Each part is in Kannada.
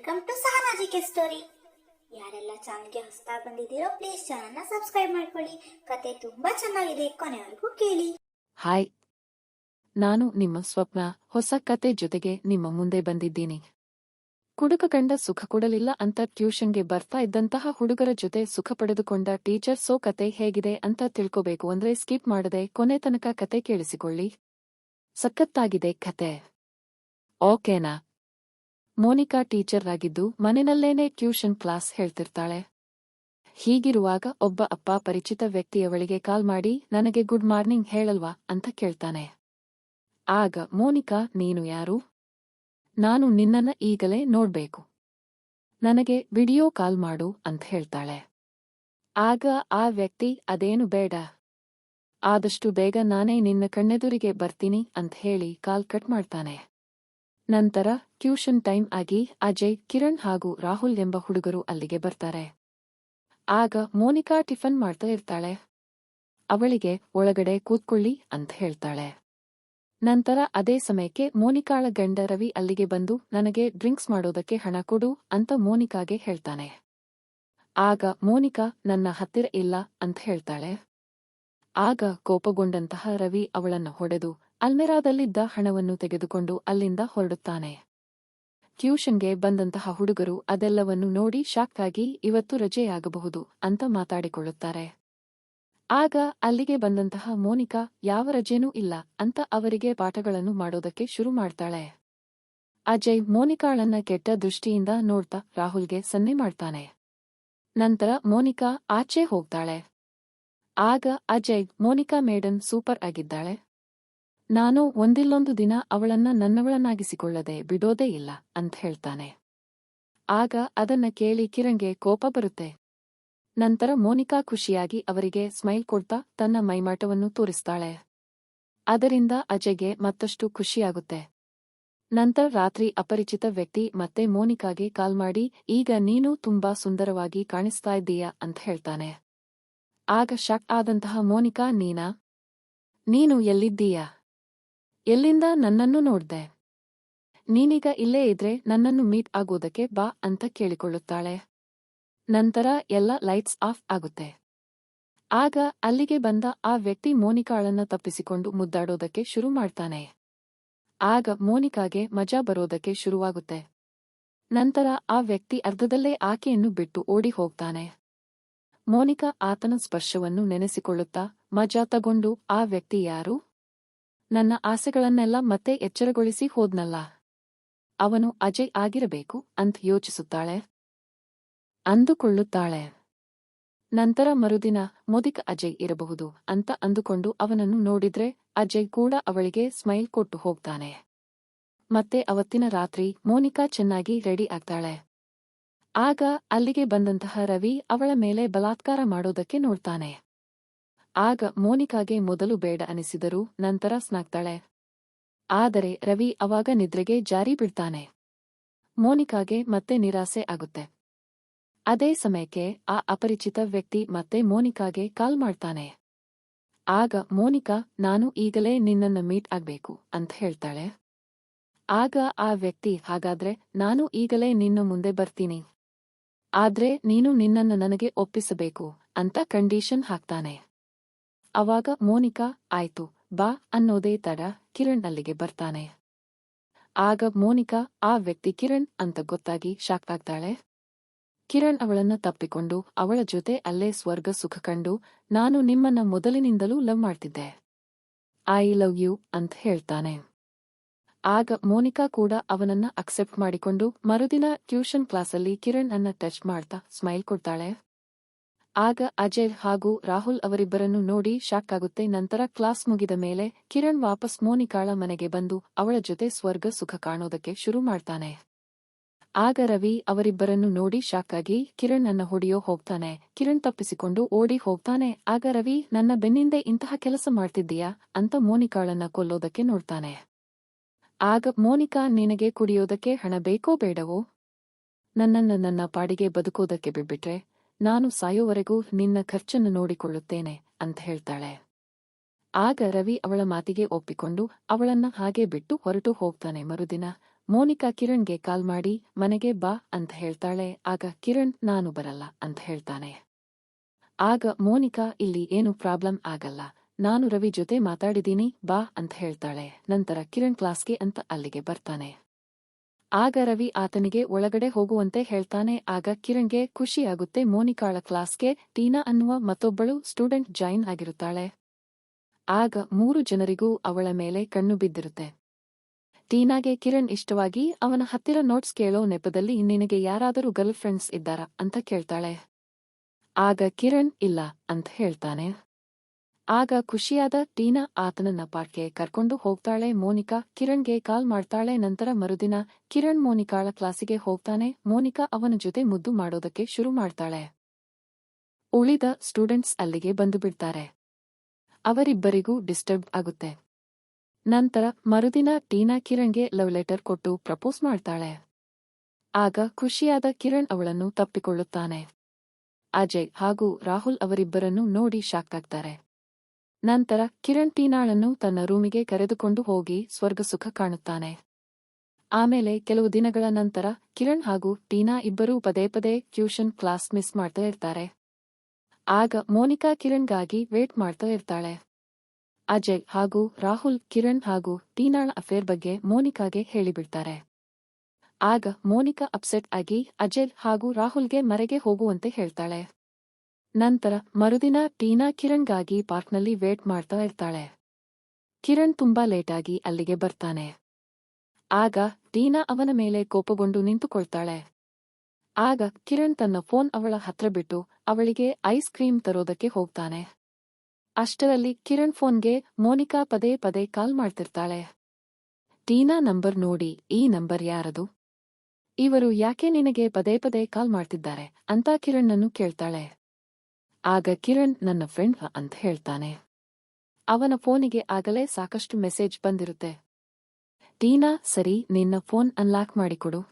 ವೆಲ್ಕಮ್ ಟು ಸಹನಾಜಿಕೆ ಸ್ಟೋರಿ ಯಾರೆಲ್ಲ ಚಾನಲ್ಗೆ ಹೊಸದಾಗಿ ಬಂದಿದ್ದೀರೋ ಪ್ಲೀಸ್ ಚಾನಲ್ನ ಸಬ್ಸ್ಕ್ರೈಬ್ ಮಾಡ್ಕೊಳ್ಳಿ. ಕತೆ ತುಂಬಾ ಚೆನ್ನಾಗಿದೆ, ಕೊನೆವರೆಗೂ ಕೇಳಿ. ಹಾಯ್ ನಾನು ನಿಮ್ಮ ಸ್ವಪ್ನ, ಹೊಸ ಕತೆ ಜೊತೆಗೆ ನಿಮ್ಮ ಮುಂದೆ ಬಂದಿದ್ದೀನಿ. ಕುಡುಕ ಕಂಡ ಸುಖ ಕೊಡಲಿಲ್ಲ ಅಂತ ಟ್ಯೂಷನ್ಗೆ ಬರ್ತಾ ಇದ್ದಂತಹ ಹುಡುಗರ ಜೊತೆ ಸುಖ ಪಡೆದುಕೊಂಡ ಟೀಚರ್, ಸೋ ಕತೆ ಹೇಗಿದೆ ಅಂತ ತಿಳ್ಕೋಬೇಕು ಅಂದ್ರೆ ಸ್ಕಿಪ್ ಮಾಡದೆ ಕೊನೆ ತನಕ ಕತೆ ಕೇಳಿಸಿಕೊಳ್ಳಿ. ಸಖತ್ತಾಗಿದೆ ಕತೆ. ಓಕೆನಾ? ಮೋನಿಕಾ ಟೀಚರ್ ಆಗಿದ್ದು ಮನೆಯಲ್ಲೇನೆ ಟ್ಯೂಷನ್ ಕ್ಲಾಸ್ ಹೇಳ್ತಿರ್ತಾಳೆ. ಹೀಗಿರುವಾಗ ಒಬ್ಬ ಅಪ್ಪ ಪರಿಚಿತ ವ್ಯಕ್ತಿಯವಳಿಗೆ ಕಾಲ್ ಮಾಡಿ, ನನಗೆ ಗುಡ್ ಮಾರ್ನಿಂಗ್ ಹೇಳಲ್ವಾ? ಅಂತ ಕೇಳ್ತಾನೆ. ಆಗ ಮೋನಿಕಾ, ನೀನು ಯಾರು? ನಾನು ನಿನ್ನನ್ನ ಈಗಲೇ ನೋಡ್ಬೇಕು. ನನಗೆ ವಿಡಿಯೋ ಕಾಲ್ ಮಾಡು ಅಂತ ಹೇಳ್ತಾಳೆ. ಆಗ ಆ ವ್ಯಕ್ತಿ, ಅದೇನು ಬೇಡ. ಆದಷ್ಟು ಬೇಗ ನಾನೇ ನಿನ್ನ ಕಣ್ಣೆದುರಿಗೆ ಬರ್ತೀನಿ ಅಂತ ಹೇಳಿ ಕಾಲ್ ಕಟ್ ಮಾಡ್ತಾನೆ. ನಂತರ ಟ್ಯೂಷನ್ ಟೈಮ್ ಆಗಿ ಅಜಯ್, ಕಿರಣ್ ಹಾಗೂ ರಾಹುಲ್ ಎಂಬ ಹುಡುಗರು ಅಲ್ಲಿಗೆ ಬರ್ತಾರೆ. ಆಗ ಮೋನಿಕಾ ಟಿಫನ್ ಮಾಡ್ತಾ ಇರ್ತಾಳೆ. ಅವಳಿಗೆ ಒಳಗಡೆ ಕೂತ್ಕೊಳ್ಳಿ ಅಂತ ಹೇಳ್ತಾಳೆ. ನಂತರ ಅದೇ ಸಮಯಕ್ಕೆ ಮೋನಿಕಾಳ ಗಂಡ ರವಿ ಅಲ್ಲಿಗೆ ಬಂದು, ನನಗೆ ಡ್ರಿಂಕ್ಸ್ ಮಾಡೋದಕ್ಕೆ ಹಣ ಕೊಡು ಅಂತ ಮೋನಿಕಾಗೆ ಹೇಳ್ತಾನೆ. ಆಗ ಮೋನಿಕಾ, ನನ್ನ ಹತ್ತಿರ ಇಲ್ಲ ಅಂತ ಹೇಳ್ತಾಳೆ. ಆಗ ಕೋಪಗೊಂಡಂತಹ ರವಿ ಅವಳನ್ನು ಹೊಡೆದು ಅಲ್ಮೆರಾದಲ್ಲಿದ್ದ ಹಣವನ್ನು ತೆಗೆದುಕೊಂಡು ಅಲ್ಲಿಂದ ಹೊರಡುತ್ತಾನೆ. ಟ್ಯೂಷನ್ಗೆ ಬಂದಂತಹ ಹುಡುಗರು ಅದೆಲ್ಲವನ್ನು ನೋಡಿ ಶಾಕ್ ಆಗಿ ಇವತ್ತು ರಜೆಯಾಗಬಹುದು ಅಂತ ಮಾತಾಡಿಕೊಳ್ಳುತ್ತಾರೆ. ಆಗ ಅಲ್ಲಿಗೆ ಬಂದಂತಹ ಮೋನಿಕಾ, ಯಾವ ರಜೆನೂ ಇಲ್ಲ ಅಂತ ಅವರಿಗೆ ಪಾಠಗಳನ್ನು ಮಾಡೋದಕ್ಕೆ ಶುರು ಮಾಡ್ತಾಳೆ. ಅಜಯ್ ಮೋನಿಕಾಳನ್ನ ಕೆಟ್ಟ ದೃಷ್ಟಿಯಿಂದ ನೋಡ್ತಾ ರಾಹುಲ್ಗೆ ಸನ್ನೆ ಮಾಡ್ತಾನೆ. ನಂತರ ಮೋನಿಕಾ ಆಚೆ ಹೋಗ್ತಾಳೆ. ಆಗ ಅಜಯ್ ಮೋನಿಕಾ ಮೇಡನ್ ಸೂಪರ್ ಆಗಿದ್ದಾಳೆ. ನಾನು ಒಂದಿಲ್ಲೊಂದು ದಿನ ಅವಳನ್ನ ನನ್ನವಳನ್ನಾಗಿಸಿಕೊಳ್ಳದೆ ಬಿಡೋದೇ ಇಲ್ಲ ಅಂತ ಹೇಳ್ತಾನೆ. ಆಗ ಅದನ್ನ ಕೇಳಿ ಕಿರಣ್ಗೆ ಕೋಪ ಬರುತ್ತೆ. ನಂತರ ಮೋನಿಕಾ ಖುಷಿಯಾಗಿ ಅವರಿಗೆ ಸ್ಮೈಲ್ ಕೊಡ್ತಾ ತನ್ನ ಮೈಮಾಟವನ್ನು ತೋರಿಸ್ತಾಳೆ. ಅದರಿಂದ ಅಜಯ್ಗೆ ಮತ್ತಷ್ಟು ಖುಷಿಯಾಗುತ್ತೆ. ನಂತರ ರಾತ್ರಿ ಅಪರಿಚಿತ ವ್ಯಕ್ತಿ ಮತ್ತೆ ಮೋನಿಕಾಗೆ ಕಾಲ್ ಮಾಡಿ, ಈಗ ನೀನು ತುಂಬಾ ಸುಂದರವಾಗಿ ಕಾಣಿಸ್ತಾ ಇದ್ದೀಯಾ? ಅಂತ ಹೇಳ್ತಾನೆ. ಆಗ ಶಕ್ ಆದಂತಹ ಮೋನಿಕಾ, ನೀನಾ? ನೀನು ಎಲ್ಲಿದ್ದೀಯಾ? ಎಲ್ಲಿಂದ ನನ್ನನ್ನು ನೋಡ್ದೆ? ನೀನೀಗ ಇಲ್ಲೇ ಇದ್ರೆ ನನ್ನನ್ನು ಮೀಟ್ ಆಗೋದಕ್ಕೆ ಬಾ ಅಂತ ಕೇಳಿಕೊಳ್ಳುತ್ತಾಳೆ. ನಂತರ ಎಲ್ಲ ಲೈಟ್ಸ್ ಆಫ್ ಆಗುತ್ತೆ. ಆಗ ಅಲ್ಲಿಗೆ ಬಂದ ಆ ವ್ಯಕ್ತಿ ಮೋನಿಕಾಳನ್ನ ತಪ್ಪಿಸಿಕೊಂಡು ಮುದ್ದಾಡೋದಕ್ಕೆ ಶುರು ಮಾಡ್ತಾನೆ. ಆಗ ಮೋನಿಕಾಗೆ ಮಜಾ ಬರೋದಕ್ಕೆ ಶುರುವಾಗುತ್ತೆ. ನಂತರ ಆ ವ್ಯಕ್ತಿ ಅರ್ಧದಲ್ಲೇ ಆಕೆಯನ್ನು ಬಿಟ್ಟು ಓಡಿ ಹೋಗ್ತಾನೆ. ಮೋನಿಕಾ ಆತನ ಸ್ಪರ್ಶವನ್ನು ನೆನೆಸಿಕೊಳ್ಳುತ್ತಾ ಮಜಾ ತಗೊಂಡು ಆ ವ್ಯಕ್ತಿ ಯಾರು? ನನ್ನ ಆಸೆಗಳನ್ನೆಲ್ಲ ಮತ್ತೆ ಎಚ್ಚರಗೊಳಿಸಿ ಹೋದ್ನಲ್ಲ. ಅವನು ಅಜಯ್ ಆಗಿರಬೇಕು ಅಂತ ಯೋಚಿಸುತ್ತಾಳೆ. ಅಂದುಕೊಳ್ಳುತ್ತಾಳೆ. ನಂತರ ಮರುದಿನ ಮುದಿಕ ಅಜಯ್ ಇರಬಹುದು ಅಂತ ಅಂದುಕೊಂಡು ಅವನನ್ನು ನೋಡಿದ್ರೆ ಅಜಯ್ ಕೂಡ ಅವಳಿಗೆ ಸ್ಮೈಲ್ ಕೊಟ್ಟು ಹೋಗ್ತಾನೆ. ಮತ್ತೆ ಅವತ್ತಿನ ರಾತ್ರಿ ಮೋನಿಕಾ ಚೆನ್ನಾಗಿ ರೆಡಿ ಆಗ್ತಾಳೆ. ಆಗ ಅಲ್ಲಿಗೆ ಬಂದಂತಹ ರವಿ ಅವಳ ಮೇಲೆ ಬಲಾತ್ಕಾರ ಮಾಡೋದಕ್ಕೆ ನೋಡ್ತಾನೆ. ಆಗ ಮೋನಿಕಾಗೆ ಮೊದಲು ಬೇಡ ಅನಿಸಿದರೂ ನಂತರ ಸ್ನಾಗ್ತಾಳೆ. ಆದರೆ ರವಿ ಅವಾಗ ನಿದ್ರೆಗೆ ಜಾರಿ ಬಿಡ್ತಾನೆ ಮೋನಿಕಾಗೆ ಮತ್ತೆ ನಿರಾಸೆ ಆಗುತ್ತೆ. ಅದೇ ಸಮಯಕ್ಕೆ ಆ ಅಪರಿಚಿತ ವ್ಯಕ್ತಿ ಮತ್ತೆ ಮೋನಿಕಾಗೆ ಕಾಲ್ ಮಾಡ್ತಾನೆ. ಆಗ ಮೋನಿಕಾ, ನಾನು ಈಗಲೇ ನಿನ್ನನ್ನ ಮೀಟ್ ಆಗ್ಬೇಕು ಅಂತ ಹೇಳ್ತಾಳೆ. ಆಗ ಆ ವ್ಯಕ್ತಿ, ಹಾಗಾದ್ರೆ ನಾನು ಈಗಲೇ ನಿನ್ನ ಮುಂದೆ ಬರ್ತೀನಿ. ಆದ್ರೆ ನೀನು ನಿನ್ನನ್ನು ನನಗೆ ಒಪ್ಪಿಸಬೇಕು ಅಂತ ಕಂಡೀಷನ್ ಹಾಕ್ತಾನೆ. ಅವಾಗ ಮೋನಿಕಾ, ಆಯ್ತು, ಬಾ ಅನ್ನೋದೇ ತಡ ಕಿರಣ್ ಅಲ್ಲಿಗೆ ಬರ್ತಾನೆ. ಆಗ ಮೋನಿಕಾ, ಆ ವ್ಯಕ್ತಿ ಕಿರಣ್ ಅಂತ ಗೊತ್ತಾಗಿ ಶಾಕ್ ಆಗ್ತಾಳೆ. ಕಿರಣ್ ಅವಳನ್ನ ತಪ್ಪಿಕೊಂಡು ಅವಳ ಜೊತೆ ಅಲ್ಲೇ ಸ್ವರ್ಗ ಸುಖ ಕಂಡು, ನಾನು ನಿಮ್ಮನ್ನ ಮೊದಲಿನಿಂದಲೂ ಲವ್ ಮಾಡ್ತಿದ್ದೆ. ಐ ಲವ್ ಯು ಅಂತ ಹೇಳ್ತಾನೆ. ಆಗ ಮೋನಿಕಾ ಕೂಡ ಅವನನ್ನ ಅಕ್ಸೆಪ್ಟ್ ಮಾಡಿಕೊಂಡು ಮರುದಿನ ಟ್ಯೂಷನ್ ಕ್ಲಾಸಲ್ಲಿ ಕಿರಣ್ ಅನ್ನ ಟಚ್ ಮಾಡ್ತಾ ಸ್ಮೈಲ್ ಕೊಡ್ತಾಳೆ. ಆಗ ಅಜಯ್ ಹಾಗೂ ರಾಹುಲ್ ಅವರಿಬ್ಬರನ್ನು ನೋಡಿ ಶಾಕ್ ಆಗುತ್ತೆ. ನಂತರ ಕ್ಲಾಸ್ ಮುಗಿದ ಮೇಲೆ ಕಿರಣ್ ವಾಪಸ್ ಮೋನಿಕಾಳ ಮನೆಗೆ ಬಂದು ಅವಳ ಜೊತೆ ಸ್ವರ್ಗ ಸುಖ ಕಾಣೋದಕ್ಕೆ ಶುರು ಮಾಡ್ತಾನೆ. ಆಗ ರವಿ ಅವರಿಬ್ಬರನ್ನು ನೋಡಿ ಶಾಕ್ ಆಗಿ ಕಿರಣ್ ನನ್ನ ಹೊಡೆಯೋ ಹೋಗ್ತಾನೆ. ಕಿರಣ್ ತಪ್ಪಿಸಿಕೊಂಡು ಓಡಿ ಹೋಗ್ತಾನೆ. ಆಗ ರವಿ, ನನ್ನ ಬೆನ್ನಿಂದೆ ಇಂತಹ ಕೆಲಸ ಮಾಡ್ತಿದ್ದೀಯಾ? ಅಂತ ಮೋನಿಕಾಳನ್ನ ಕೊಲ್ಲೋದಕ್ಕೆ ನೋಡ್ತಾನೆ. ಆಗ ಮೋನಿಕಾ, ನಿನಗೆ ಕುಡಿಯೋದಕ್ಕೆ ಹಣ ಬೇಕೋ ಬೇಡವೋ? ನನ್ನನ್ನ ನನ್ನ ಪಾಡಿಗೆ ಬದುಕೋದಕ್ಕೆ ಬಿಟ್ಬಿಟ್ರೆ ನಾನು ಸಾಯೋವರೆಗೂ ನಿನ್ನ ಖರ್ಚನ್ನು ನೋಡಿಕೊಳ್ಳುತ್ತೇನೆ ಅಂತ ಹೇಳ್ತಾಳೆ. ಆಗ ರವಿ ಅವಳ ಮಾತಿಗೆ ಒಪ್ಪಿಕೊಂಡು ಅವಳನ್ನ ಹಾಗೆ ಬಿಟ್ಟು ಹೊರಟು ಹೋಗ್ತಾನೆ. ಮರುದಿನ ಮೋನಿಕಾ ಕಿರಣ್ಗೆ ಕಾಲ್ ಮಾಡಿ, ಮನೆಗೆ ಬಾ ಅಂತ ಹೇಳ್ತಾಳೆ. ಆಗ ಕಿರಣ್, ನಾನು ಬರಲ್ಲ ಅಂತ ಹೇಳ್ತಾನೆ. ಆಗ ಮೋನಿಕಾ, ಇಲ್ಲಿ ಏನು ಪ್ರಾಬ್ಲಮ್ ಆಗಲ್ಲ. ನಾನು ರವಿ ಜೊತೆ ಮಾತಾಡಿದೀನಿ ಬಾ ಅಂತ ಹೇಳ್ತಾಳೆ. ನಂತರ ಕಿರಣ್ ಕ್ಲಾಸ್ಗೆ ಅಂತ ಅಲ್ಲಿಗೆ ಬರ್ತಾನೆ. ಆಗ ರವಿ ಆತನಿಗೆ ಒಳಗಡೆ ಹೋಗುವಂತೆ ಹೇಳ್ತಾನೆ, ಆಗ ಕಿರಣ್ಗೆ ಖುಷಿಯಾಗುತ್ತೆ, ಮೋನಿಕಾಳ ಕ್ಲಾಸ್ಗೆ ಟೀನಾ ಅನ್ನುವ ಮತ್ತೊಬ್ಬಳು ಸ್ಟೂಡೆಂಟ್ ಜಾಯಿನ್ ಆಗಿರುತ್ತಾಳೆ. ಆಗ ಮೂರು ಜನರಿಗೂ ಅವಳ ಮೇಲೆ ಕಣ್ಣು ಬಿದ್ದಿರುತ್ತೆ. ಟೀನಾಗೆ ಕಿರಣ್ ಇಷ್ಟವಾಗಿ, ಅವನ ಹತ್ತಿರ ನೋಟ್ಸ್ ಕೇಳೋ ನೆಪದಲ್ಲಿ ನಿನಗೆ ಯಾರಾದರೂ ಗರ್ಲ್ ಫ್ರೆಂಡ್ಸ್ ಇದ್ದಾರಾ ಅಂತ ಕೇಳ್ತಾಳೆ. ಆಗ ಕಿರಣ್ ಇಲ್ಲ ಅಂತ ಹೇಳ್ತಾನೆ. ಆಗ ಖುಷಿಯಾದ ಟೀನಾ ಆತನನ್ನ ಪಾರ್ಕ್ಗೆ ಕರ್ಕೊಂಡು ಹೋಗ್ತಾಳೆ. ಮೋನಿಕಾ ಕಿರಣ್ಗೆ ಕಾಲ್ ಮಾಡ್ತಾಳೆ. ನಂತರ ಮರುದಿನ ಕಿರಣ್ ಮೋನಿಕಾಳ ಕ್ಲಾಸಿಗೆ ಹೋಗ್ತಾನೆ. ಮೋನಿಕಾ ಅವನ ಜೊತೆ ಮುದ್ದು ಮಾಡೋದಕ್ಕೆ ಶುರು ಮಾಡ್ತಾಳೆ. ಉಳಿದ ಸ್ಟೂಡೆಂಟ್ಸ್ ಅಲ್ಲಿಗೆ ಬಂದು ಬಿಡ್ತಾರೆ. ಅವರಿಬ್ಬರಿಗೂ ಡಿಸ್ಟರ್ಬ್ ಆಗುತ್ತೆ. ನಂತರ ಮರುದಿನ ಟೀನಾ ಕಿರಣ್ಗೆ ಲವ್ ಲೆಟರ್ ಕೊಟ್ಟು ಪ್ರಪೋಸ್ ಮಾಡ್ತಾಳೆ. ಆಗ ಖುಷಿಯಾದ ಕಿರಣ್ ಅವಳನ್ನು ತಪ್ಪಿಕೊಳ್ಳುತ್ತಾನೆ. ಅಜಯ್ ಹಾಗೂ ರಾಹುಲ್ ಅವರಿಬ್ಬರನ್ನು ನೋಡಿ ಶಾಕ್ ಆಗ್ತಾರೆ. ನಂತರ ಕಿರಣ್ ಟೀನಾಳನ್ನು ತನ್ನ ರೂಮಿಗೆ ಕರೆದುಕೊಂಡು ಹೋಗಿ ಸ್ವರ್ಗ ಸುಖ ಕಾಣುತ್ತಾನೆ. ಆಮೇಲೆ ಕೆಲವು ದಿನಗಳ ನಂತರ ಕಿರಣ್ ಹಾಗೂ ಟೀನಾ ಇಬ್ಬರೂ ಪದೇ ಪದೇ ಟ್ಯೂಷನ್ ಕ್ಲಾಸ್ ಮಿಸ್ ಮಾಡ್ತಾ ಇರ್ತಾರೆ. ಆಗ ಮೋನಿಕಾ ಕಿರಣ್ಗಾಗಿ ವೇಟ್ ಮಾಡ್ತಾ ಇರ್ತಾಳೆ. ಅಜಯ್ ಹಾಗೂ ರಾಹುಲ್ ಕಿರಣ್ ಹಾಗೂ ಟೀನಾಳ ಅಫೇರ್ ಬಗ್ಗೆ ಮೋನಿಕಾಗೆ ಹೇಳಿಬಿಡ್ತಾರೆ. ಆಗ ಮೋನಿಕಾ ಅಪ್ಸೆಟ್ ಆಗಿ ಅಜಯ್ ಹಾಗೂ ರಾಹುಲ್ಗೆ ಮರೆಗೆ ಹೋಗುವಂತೆ ಹೇಳ್ತಾಳೆ. ನಂತರ ಮರುದಿನ ಟೀನಾ ಕಿರಣ್ಗಾಗಿ ಪಾರ್ಕ್ನಲ್ಲಿ ವೇಟ್ ಮಾಡ್ತಾ ಇರ್ತಾಳೆ. ಕಿರಣ್ ತುಂಬಾ ಲೇಟಾಗಿ ಅಲ್ಲಿಗೆ ಬರ್ತಾನೆ. ಆಗ ಟೀನಾ ಅವನ ಮೇಲೆ ಕೋಪಗೊಂಡು ನಿಂತುಕೊಳ್ತಾಳೆ. ಆಗ ಕಿರಣ್ ತನ್ನ ಫೋನ್ ಅವಳ ಹತ್ರ ಬಿಟ್ಟು ಅವಳಿಗೆ ಐಸ್ ಕ್ರೀಮ್ ತರೋದಕ್ಕೆ ಹೋಗ್ತಾನೆ. ಅಷ್ಟರಲ್ಲಿ ಕಿರಣ್ ಫೋನ್ಗೆ ಮೋನಿಕಾ ಪದೇ ಪದೇ ಕಾಲ್ ಮಾಡ್ತಿರ್ತಾಳೆ. ಟೀನಾ ನಂಬರ್ ನೋಡಿ ಈ ನಂಬರ್ ಯಾರದು? ಇವರು ಯಾಕೆ ನಿನಗೆ ಪದೇ ಪದೇ ಕಾಲ್ ಮಾಡ್ತಿದ್ದಾರೆ ಅಂತ ಕಿರಣ್ಣನ್ನು ಕೇಳ್ತಾಳೆ. ಆಗ ಕಿರಣ್ ನನ್ನ ಫ್ರೆಂಡ್ ಅಂತ ಹೇಳ್ತಾನೆ. ಅವನ ಫೋನಿಗೆ ಆಗಲೇ ಸಾಕಷ್ಟು ಮೆಸೇಜ್ ಬಂದಿರುತ್ತೆ. ಟೀನಾ, ಸರಿ, ನಿನ್ನ ಫೋನ್ ಅನ್ಲಾಕ್ ಮಾಡಿಕೊಡು.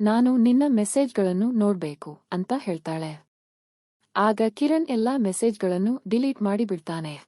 ನಾನು ನಿನ್ನ ಮೆಸೇಜ್ಗಳನ್ನು ನೋಡ್ಬೇಕು, ಅಂತ ಹೇಳ್ತಾಳೆ. ಆಗ ಕಿರಣ್ ಎಲ್ಲಾ ಮೆಸೇಜ್ಗಳನ್ನು ಡಿಲೀಟ್ ಮಾಡಿಬಿಡ್ತಾನೆ.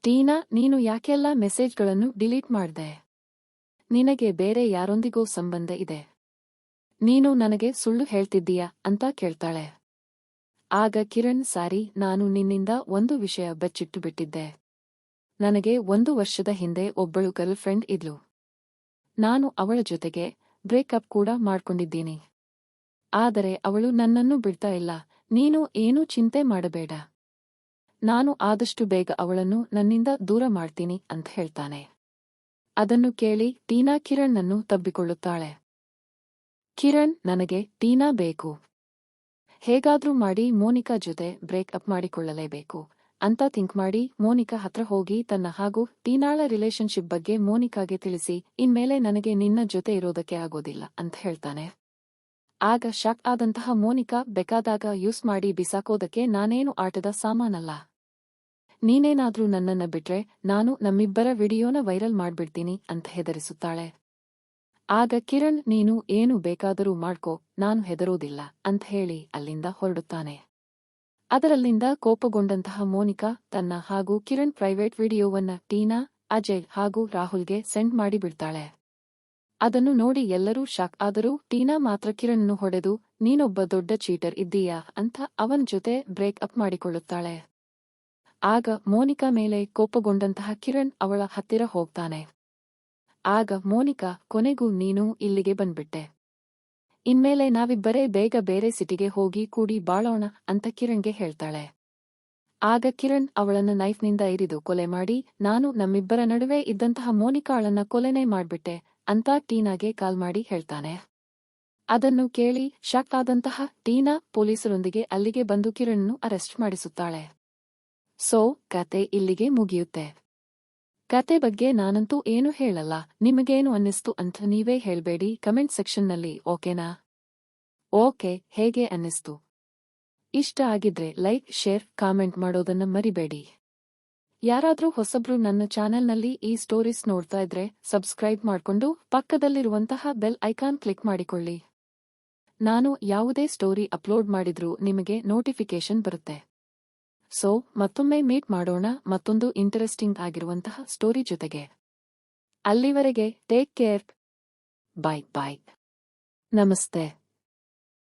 ಟೀನಾ, ನೀನು ಯಾಕೆಲ್ಲ ಮೆಸೇಜ್ಗಳನ್ನು ಡಿಲೀಟ್ ಮಾಡ್ದೆ? ನಿನಗೆ ಬೇರೆ ಯಾರೊಂದಿಗೂ ಸಂಬಂಧ ಇದೆ? ನೀನು ನನಗೆ ಸುಳ್ಳು ಹೇಳ್ತಿದ್ದೀಯಾ? ಅಂತ ಕೇಳ್ತಾಳೆ. ಆಗ ಕಿರಣ್, ಸಾರಿ, ನಾನು ನಿನ್ನಿಂದ ಒಂದು ವಿಷಯ ಬಚ್ಚಿಟ್ಟು ಬಿಟ್ಟಿದ್ದೆ ನನಗೆ ಒಂದು ವರ್ಷದ ಹಿಂದೆ ಒಬ್ಬಳು ಗರ್ಲ್ ಫ್ರೆಂಡ್ ಇದ್ಲು. ನಾನು ಅವಳ ಜೊತೆಗೆ ಬ್ರೇಕಪ್ ಕೂಡ ಮಾಡ್ಕೊಂಡಿದ್ದೀನಿ. ಆದರೆ ಅವಳು ನನ್ನನ್ನು ಬಿಡ್ತಾ ಇಲ್ಲ. ನೀನು ಏನೂ ಚಿಂತೆ ಮಾಡಬೇಡ. ನಾನು ಆದಷ್ಟು ಬೇಗ ಅವಳನ್ನು ನನ್ನಿಂದ ದೂರ ಮಾಡ್ತೀನಿ ಅಂತ ಹೇಳ್ತಾನೆ. ಅದನ್ನು ಕೇಳಿ ಟೀನಾ ಕಿರಣ್ಣನ್ನು ತಬ್ಬಿಕೊಳ್ಳುತ್ತಾಳೆ. ಕಿರಣ್, ನನಗೆ ಟೀನಾ ಬೇಕು. ಹೇಗಾದ್ರೂ ಮಾಡಿ ಮೋನಿಕಾ ಜೊತೆ ಬ್ರೇಕ್ ಅಪ್ ಮಾಡಿಕೊಳ್ಳಲೇಬೇಕು. ಅಂತ ಥಿಂಕ್ ಮಾಡಿ ಮೋನಿಕಾ ಹತ್ರ ಹೋಗಿ ತನ್ನ ಹಾಗೂ ಟೀನಾಳ ರಿಲೇಶನ್ಶಿಪ್ ಬಗ್ಗೆ ಮೋನಿಕಾಗೆ ತಿಳಿಸಿ, ಇನ್ಮೇಲೆ ನನಗೆ ನಿನ್ನ ಜೊತೆ ಇರೋದಕ್ಕೆ ಆಗೋದಿಲ್ಲ ಅಂತ ಹೇಳ್ತಾನೆ. ಆಗ ಶಾಕ್ ಆದಂತಹ ಮೋನಿಕಾ ಬೇಕಾದಾಗ ಯೂಸ್ ಮಾಡಿ ಬಿಸಾಕೋದಕ್ಕೆ ನಾನೇನು ಆಟದ ಸಾಮಾನಲ್ಲ. ನೀನೇನಾದ್ರೂ ನನ್ನನ್ನ ಬಿಟ್ರೆ ನಾನು ನಮ್ಮಿಬ್ಬರ ವಿಡಿಯೋನ ವೈರಲ್ ಮಾಡ್ಬಿಡ್ತೀನಿ ಅಂತ ಹೆದರಿಸುತ್ತಾಳೆ. ಆಗ ಕಿರಣ್, ನೀನು ಏನು ಬೇಕಾದರೂ ಮಾಡ್ಕೋ, ನಾನು ಹೆದರೋದಿಲ್ಲ ಅಂತ ಹೇಳಿ ಅಲ್ಲಿಂದ ಹೊರಡುತ್ತಾನೆ. ಅದರಲ್ಲಿಂದ ಕೋಪಗೊಂಡಂತಹ ಮೋನಿಕಾ ತನ್ನ ಹಾಗೂ ಕಿರಣ್ ಪ್ರೈವೇಟ್ ವಿಡಿಯೋವನ್ನ ಟೀನಾ, ಅಜಯ್ ಹಾಗೂ ರಾಹುಲ್ಗೆ ಸೆಂಡ್ ಮಾಡಿಬಿಡ್ತಾಳೆ. ಅದನ್ನು ನೋಡಿ ಎಲ್ಲರೂ ಶಾಕ್ ಆದರೂ ಟೀನಾ ಮಾತ್ರ ಕಿರಣ್ನು ಹೊಡೆದು, ನೀನೊಬ್ಬ ದೊಡ್ಡ ಚೀಟರ್ ಇದ್ದೀಯಾ ಅಂತ ಅವನ ಜೊತೆ ಬ್ರೇಕ್ ಅಪ್ ಮಾಡಿಕೊಳ್ಳುತ್ತಾಳೆ. ಆಗ ಮೋನಿಕಾ ಮೇಲೆ ಕೋಪಗೊಂಡಂತಹ ಕಿರಣ್ ಅವಳ ಹತ್ತಿರ ಹೋಗ್ತಾನೆ. ಆಗ ಮೋನಿಕಾ, ಕೊನೆಗೂ ನೀನು ಇಲ್ಲಿಗೆ ಬಂದ್ಬಿಟ್ಟೆ. ಇನ್ಮೇಲೆ ನಾವಿಬ್ಬರೇ ಬೇಗ ಬೇರೆ ಸಿಟಿಗೆ ಹೋಗಿ ಕೂಡಿ ಬಾಳೋಣ ಅಂತ ಕಿರಣ್ಗೆ ಹೇಳ್ತಾಳೆ. ಆಗ ಕಿರಣ್ ಅವಳನ್ನ ನೈಫ್ನಿಂದ ಇರಿದು ಕೊಲೆ ಮಾಡಿ, ನಾನು ನಮ್ಮಿಬ್ಬರ ನಡುವೆ ಇದ್ದಂತಹ ಮೋನಿಕಾಳನ್ನ ಕೊಲೆನೇ ಮಾಡ್ಬಿಟ್ಟೆ ಅಂತ ಟೀನಾಗೆ ಕಾಲ್ ಮಾಡಿ ಹೇಳ್ತಾನೆ. ಅದನ್ನು ಕೇಳಿ ಶಾಕ್ ಆದಂತಹ ಟೀನಾ ಪೊಲೀಸರೊಂದಿಗೆ ಅಲ್ಲಿಗೆ ಬಂದು ಕಿರಣ್ನು ಅರೆಸ್ಟ್ ಮಾಡಿಸುತ್ತಾಳೆ. ಸೋ, ಕತೆ ಇಲ್ಲಿಗೆ ಮುಗಿಯುತ್ತೆ. ಕತೆ ಬಗ್ಗೆ ನಾನಂತೂ ಏನು ಹೇಳಲ್ಲ. ನಿಮಗೇನು ಅನ್ನಿಸ್ತು ಅಂತ ನೀವೇ ಹೇಳ್ಬೇಡಿ. ಕಮೆಂಟ್ ಸೆಕ್ಷನ್ನಲ್ಲಿ, ಓಕೆನಾ? ಓಕೆ, ಹೇಗೆ ಅನ್ನಿಸ್ತು? ಇಷ್ಟ ಆಗಿದ್ರೆ ಲೈಕ್, ಶೇರ್, ಕಾಮೆಂಟ್ ಮಾಡೋದನ್ನ ಮರಿಬೇಡಿ. ಯಾರಾದ್ರೂ ಹೊಸಬ್ರು ನನ್ನ ಚಾನೆಲ್ನಲ್ಲಿ ಈ ಸ್ಟೋರೀಸ್ ನೋಡ್ತಾ ಇದ್ರೆ ಸಬ್ಸ್ಕ್ರೈಬ್ ಮಾಡ್ಕೊಂಡು ಪಕ್ಕದಲ್ಲಿರುವಂತಹ ಬೆಲ್ ಐಕಾನ್ ಕ್ಲಿಕ್ ಮಾಡಿಕೊಳ್ಳಿ. ನಾನು ಯಾವುದೇ ಸ್ಟೋರಿ ಅಪ್ಲೋಡ್ ಮಾಡಿದ್ರೂ ನಿಮಗೆ ನೋಟಿಫಿಕೇಶನ್ ಬರುತ್ತೆ. ಸೊ ಮತ್ತೊಮ್ಮೆ ಮೀಟ್ ಮಾಡೋಣ. ಮತ್ತೊಂದು ಇಂಟರೆಸ್ಟಿಂಗ್ ಆಗಿರುವಂತಹ ಸ್ಟೋರಿ ಜೊತೆಗೆ. ಅಲ್ಲಿವರೆಗೆ ಟೇಕ್ ಕೇರ್ ಬಾಯ್ ಬಾಯ್ ನಮಸ್ತೆ.